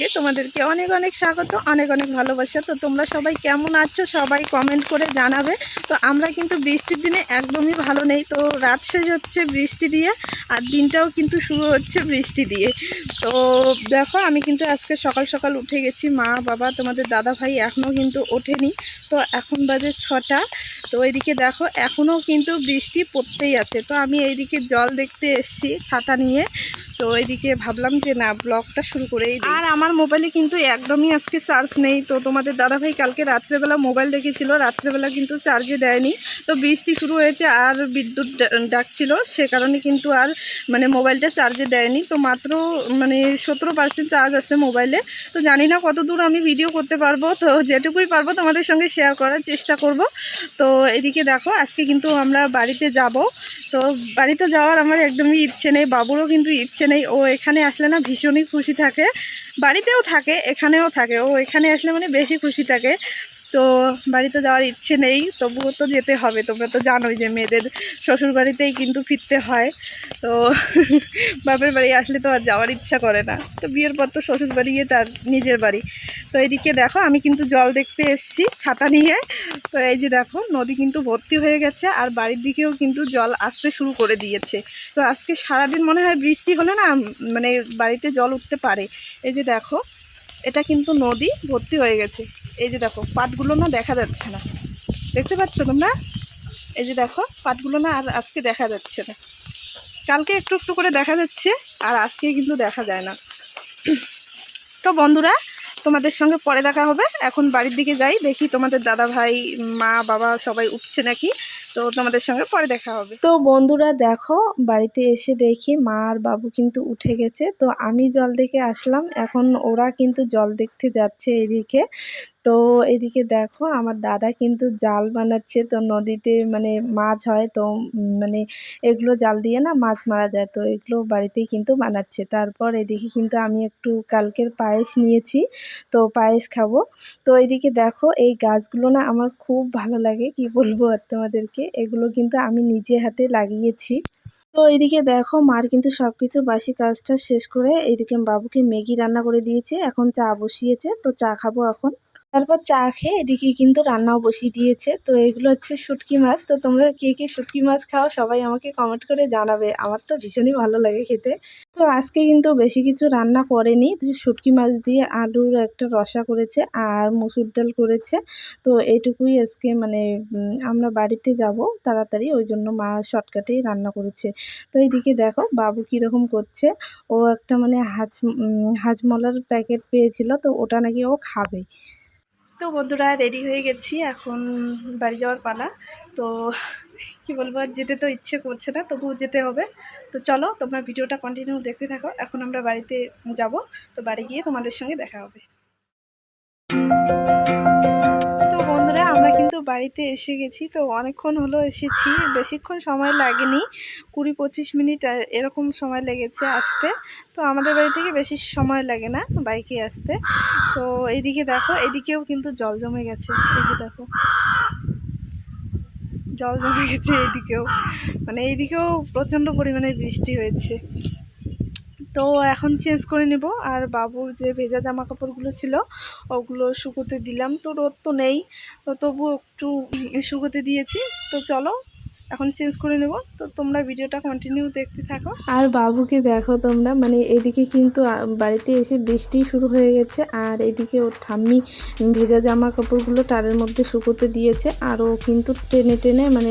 ব্লগে তোমাদেরকে অনেক অনেক স্বাগত, অনেক অনেক ভালোবাসা। তো তোমরা সবাই কেমন আছো? সবাই কমেন্ট করে জানাবে। তো আমরা কিন্তু বৃষ্টির দিনে একদমই ভালো নেই। তো রাত শেষ হচ্ছে বৃষ্টি দিয়ে, আর দিনটাও কিন্তু শুরু হচ্ছে বৃষ্টি দিয়ে। তো দেখো, আমি কিন্তু আজকে সকাল সকাল উঠে গেছি। মা, বাবা, তোমাদের দাদা ভাই এখনও কিন্তু ওঠেনি। তো এখন বাজে ছটা। তো এইদিকে দেখো এখনও কিন্তু বৃষ্টি পড়তেই আছে। তো আমি এইদিকে জল দেখতে এসেছি ছাতা নিয়ে। তো এইদিকে ভাবলাম যে না, ব্লগটা শুরু করেই। আর আমার মোবাইলে কিন্তু একদমই আজকে চার্জ নেই। তো তোমাদের দাদাভাই কালকে রাত্রেবেলা মোবাইল দেখেছিল, রাত্রেবেলা কিন্তু চার্জে দেয়নি। তো বৃষ্টি শুরু হয়েছে আর বিদ্যুৎ ডাকছিল, সে কারণে কিন্তু আর মানে মোবাইলটা চার্জে দেয়নি। তো মাত্র মানে সতেরো পার্সেন্ট চার্জ আছে মোবাইলে। তো জানি না কত দূর আমি ভিডিও করতে পারব। তো যেটুকুই পারব তোমাদের সঙ্গে শেয়ার করার চেষ্টা করব। তো এদিকে দেখো, আজকে কিন্তু আমরা বাড়িতে যাব। তো বাড়িতে যাওয়ার আমার একদমই ইচ্ছে নেই, বাবুরও কিন্তু ইচ্ছে নেই ও এখানে আসলে না ভীষণই খুশি থাকে। বাড়িতেও থাকে, এখানেও থাকে। ও এখানে আসলে মানে বেশি খুশি থাকে। তো বাড়িতে যাওয়ার ইচ্ছে নেই, তবুও তো যেতে হবে। তোমরা তো জানোই যে মেয়েদের শ্বশুর বাড়িতেই কিন্তু ফিরতে হয়। তো বাপের বাড়ি আসলে তো আর যাওয়ার ইচ্ছা করে না। তো বিয়ের পর তো শ্বশুর বাড়ি গিয়ে তার নিজের বাড়ি। তো এদিকে দেখো, আমি কিন্তু জল দেখতে এসেছি ছাতা নিয়ে। তো এই যে দেখো, নদী কিন্তু ভর্তি হয়ে গেছে আর বাড়ির দিকেও কিন্তু জল আসতে শুরু করে দিয়েছে। তো আজকে সারাদিন মনে হয় বৃষ্টি হলে না মানে বাড়িতে জল উঠতে পারে। এই যে দেখো, এটা কিন্তু নদী ভর্তি হয়ে গেছে। এই যে দেখো, পাটগুলো না দেখা যাচ্ছে না। দেখতে পাচ্ছ তোমরা? এই যে দেখো, পাটগুলো না আর আজকে দেখা যাচ্ছে না। কালকে একটু একটু করে দেখা যাচ্ছে, আর আজকে কিন্তু দেখা যায় না। তো বন্ধুরা, তোমাদের সঙ্গে পরে দেখা হবে। এখন বাড়ির দিকে যাই, দেখি তোমাদের দাদা ভাই, মা, বাবা সবাই উঠছে নাকি? তো তোমাদের সঙ্গে পরে দেখা হবে। তো বন্ধুরা, দেখো, বাড়িতে এসে দেখি মা আর বাবু কিন্তু উঠে গেছে। তো আমি জল দেখে আসলাম। এখন ওরা কিন্তু জল দেখতে যাচ্ছে এদিকে। তো এদিকে দেখো, আমার দাদা কিন্তু জাল বানাচ্ছে। তো নদীতে মানে মাছ হয়, তো মানে এগুলো জাল দিয়ে না মাছ মারা যায়, তো এগুলো বাড়িতেই কিন্তু বানাচ্ছে। তারপর এদিকে কিন্তু আমি একটু কালকের পায়েস নিয়েছি, তো পায়েস খাব। তো এদিকে দেখো, এই গাছগুলো না আমার খুব ভালো লাগে, কি বলব আর তোমাদেরকে? এগুলো কিন্তু আমি নিজে হাতে লাগিয়েছি। তো এইদিকে দেখো, মার কিন্তু সব কিছু বাসি কাজটা শেষ করে এইদিকে বাবুকে ম্যাগি রান্না করে দিয়েছে, এখন চা বসিয়েছে, তো চা খাব এখন। তারপর চা খেয়ে এদিকে কিন্তু রান্নাও বসিয়ে দিয়েছে। তো এগুলো হচ্ছে শুটকি মাছ। তো তোমরা কে কে শুটকি মাছ খাও সবাই আমাকে কমেন্ট করে জানাবে। আমার তো ভীষণই ভালো লাগে খেতে। তো আজকে কিন্তু বেশি কিছু রান্না করেনি। শুটকি মাছ দিয়ে আলুর একটা রসা করেছে আর মুসুর ডাল করেছে। তো এটুকুই আজকে মানে আমরা বাড়িতে যাব তাড়াতাড়ি। ওই জন্য মা শর্টকাটেই রান্না করেছে। তো এইদিকে দেখো বাবু কীরকম করছে। ও একটা মানে হাজ হাজমলার প্যাকেট পেয়েছিল। তো ওটা নাকি ও খাবে। তো বন্ধুরা রেডি হয়ে গেছি, এখন বাড়ি যাওয়ার পালা। তো কি বলব যেতে তো ইচ্ছে করছে না, তবুও যেতে হবে। তো চলো, তোমরা ভিডিওটা কন্টিনিউ দেখতে থাকো, এখন আমরা বাড়িতে যাব। তো বাড়ি গিয়ে তোমাদের সঙ্গে দেখা হবে। বাড়িতে এসে গেছি। তো অনেকক্ষণ হলো এসেছি। বেশিক্ষণ সময় লাগেনি। কুড়ি পঁচিশ মিনিট এরকম সময় লেগেছে আসতে। তো আমাদের বাড়ি থেকে বেশি সময় লাগে না বাইকে আসতে। তো এইদিকে দেখো এদিকেও কিন্তু জল জমে গেছে। এই যে দেখো। জল জমে গেছে এইদিকেও। মানে এইদিকেও প্রচণ্ড পরিমাণে বৃষ্টি হয়েছে। তো এখন চেঞ্জ করে নেব। আর বাবুর যে ভেজা জামা কাপড়গুলো ছিল ওগুলো শুকোতে দিলাম। তো রোদ তো নেই, তো তবু একটু শুকোতে দিয়েছি। তো চলো, এখন চেঞ্জ করে নেব। তো তোমরা ভিডিওটা কন্টিনিউ দেখতে থাকো। আর বাবুকে দেখো তোমরা মানে এদিকে কিন্তু বাড়িতে এসে বৃষ্টি শুরু হয়ে গেছে। আর এদিকে ওর ঠাম্মি ভেজা জামা কাপড়গুলো টারের মধ্যে শুকোতে দিয়েছে। আর ও কিন্তু টেনে টেনে মানে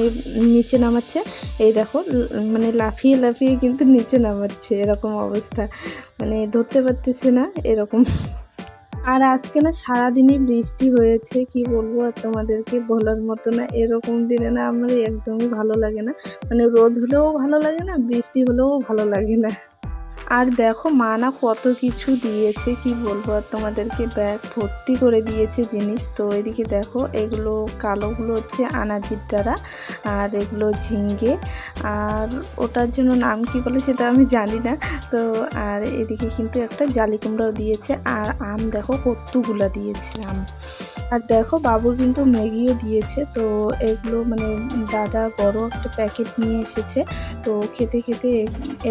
নিচে নামাচ্ছে। এই দেখো মানে লাফিয়ে লাফিয়ে কিন্তু নিচে নামাচ্ছে। এরকম অবস্থা। মানে ধরতে পারতেছে না, এরকম। আর আজকে না সারাদিনই বৃষ্টি হয়েছে, কি বলব আর তোমাদেরকে বলার মতো না, এরকম দিনে না আমার একদমই ভালো লাগে না। মানে রোদ হলেও ভালো লাগে না, বৃষ্টি হলেও ভালো লাগে না। আর দেখো মা না কত কিছু দিয়েছে, কি বলব? আর তোমাদেরকে ব্যাগ ভর্তি করে দিয়েছে জিনিস। তো এদিকে দেখো, এগুলো কালোগুলো হচ্ছে আনাজির ডারা আর এগুলো ঝিঙ্গে। আর ওটার জন্য নাম কি বলে সেটা আমি জানি না। তো আর এদিকে কিন্তু একটা জালি কুমড়াও দিয়েছে, আর আম দেখো কত্তুগুলা দিয়েছে আম। আর দেখো বাবুর কিন্তু ম্যাগিও দিয়েছে, তো এগুলো মানে দাদা বড় একটা প্যাকেট নিয়ে এসেছে। তো খেতে খেতে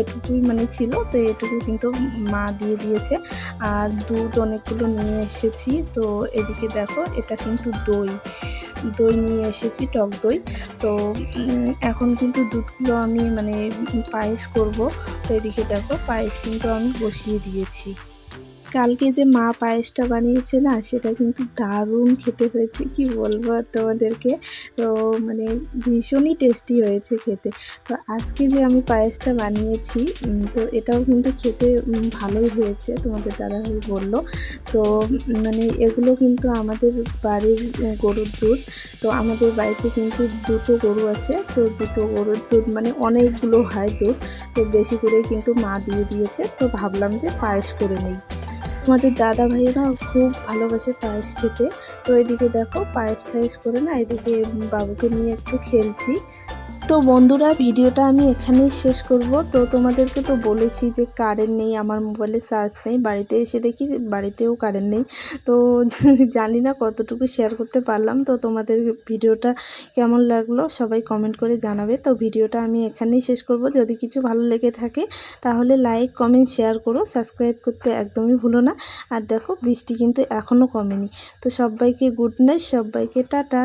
এটুকুই মানে ছিল, তো এটুকু কিন্তু মা দিয়ে দিয়েছে। আর দুধ অনেকগুলো নিয়ে এসেছি। তো এদিকে দেখো, এটা কিন্তু দই। দই নিয়ে এসেছি, টক দই। তো এখন কিন্তু দুধগুলো আমি মানে পায়েস করব। তো এদিকে দেখো, পায়েস কিন্তু আমি বসিয়ে দিয়েছি। কালকে যে মা পায়েসটা বানিয়েছে না, সেটা কিন্তু দারুণ খেতে হয়েছে। কি বলব তোমাদেরকে? তো মানে ভীষণই টেস্টি হয়েছে খেতে। তো আজকে যে আমি পায়েসটা বানিয়েছি তো এটাও কিন্তু খেতে ভালোই হয়েছে, তোমাদের দাদা দাদাভাই বলল। তো মানে এগুলো কিন্তু আমাদের বাড়ির গরুর দুধ। তো আমাদের বাড়িতে কিন্তু দুটো গরু আছে, তো দুটো গরুর দুধ মানে অনেকগুলো হয় দুধ। তো বেশি করেই কিন্তু মা দিয়ে দিয়েছে, তো ভাবলাম যে পায়েস করে নেই। আমাদের দাদা ভাইয়েরা খুব ভালোবাসে পায়েস খেতে। তো এদিকে দেখো, পায়েস টায়েস করে না, এদিকে বাবুকে নিয়ে একটু খেলছি। তো বন্ধুরা, ভিডিওটা আমি এখানেই শেষ করব। তো তোমাদেরকে তো বলেছি যে কারেন্ট নেই, আমার মোবাইলে চার্জ নেই। বাড়িতে এসে দেখি বাড়িতেও কারেন্ট নেই। তো জানি না কতটুকু শেয়ার করতে পারলাম। তো তোমাদের ভিডিওটা কেমন লাগল সবাই কমেন্ট করে জানাবে। তো ভিডিওটা আমি এখানেই শেষ করব। যদি কিছু ভালো লেগে থাকে, তাহলে লাইক কমেন্ট শেয়ার করো। সাবস্ক্রাইব করতে একদমই ভুলো না। আর দেখো, বৃষ্টি কিন্তু এখনও কমেনি। তো সবাইকে গুড নাইট সবাইকে টাটা।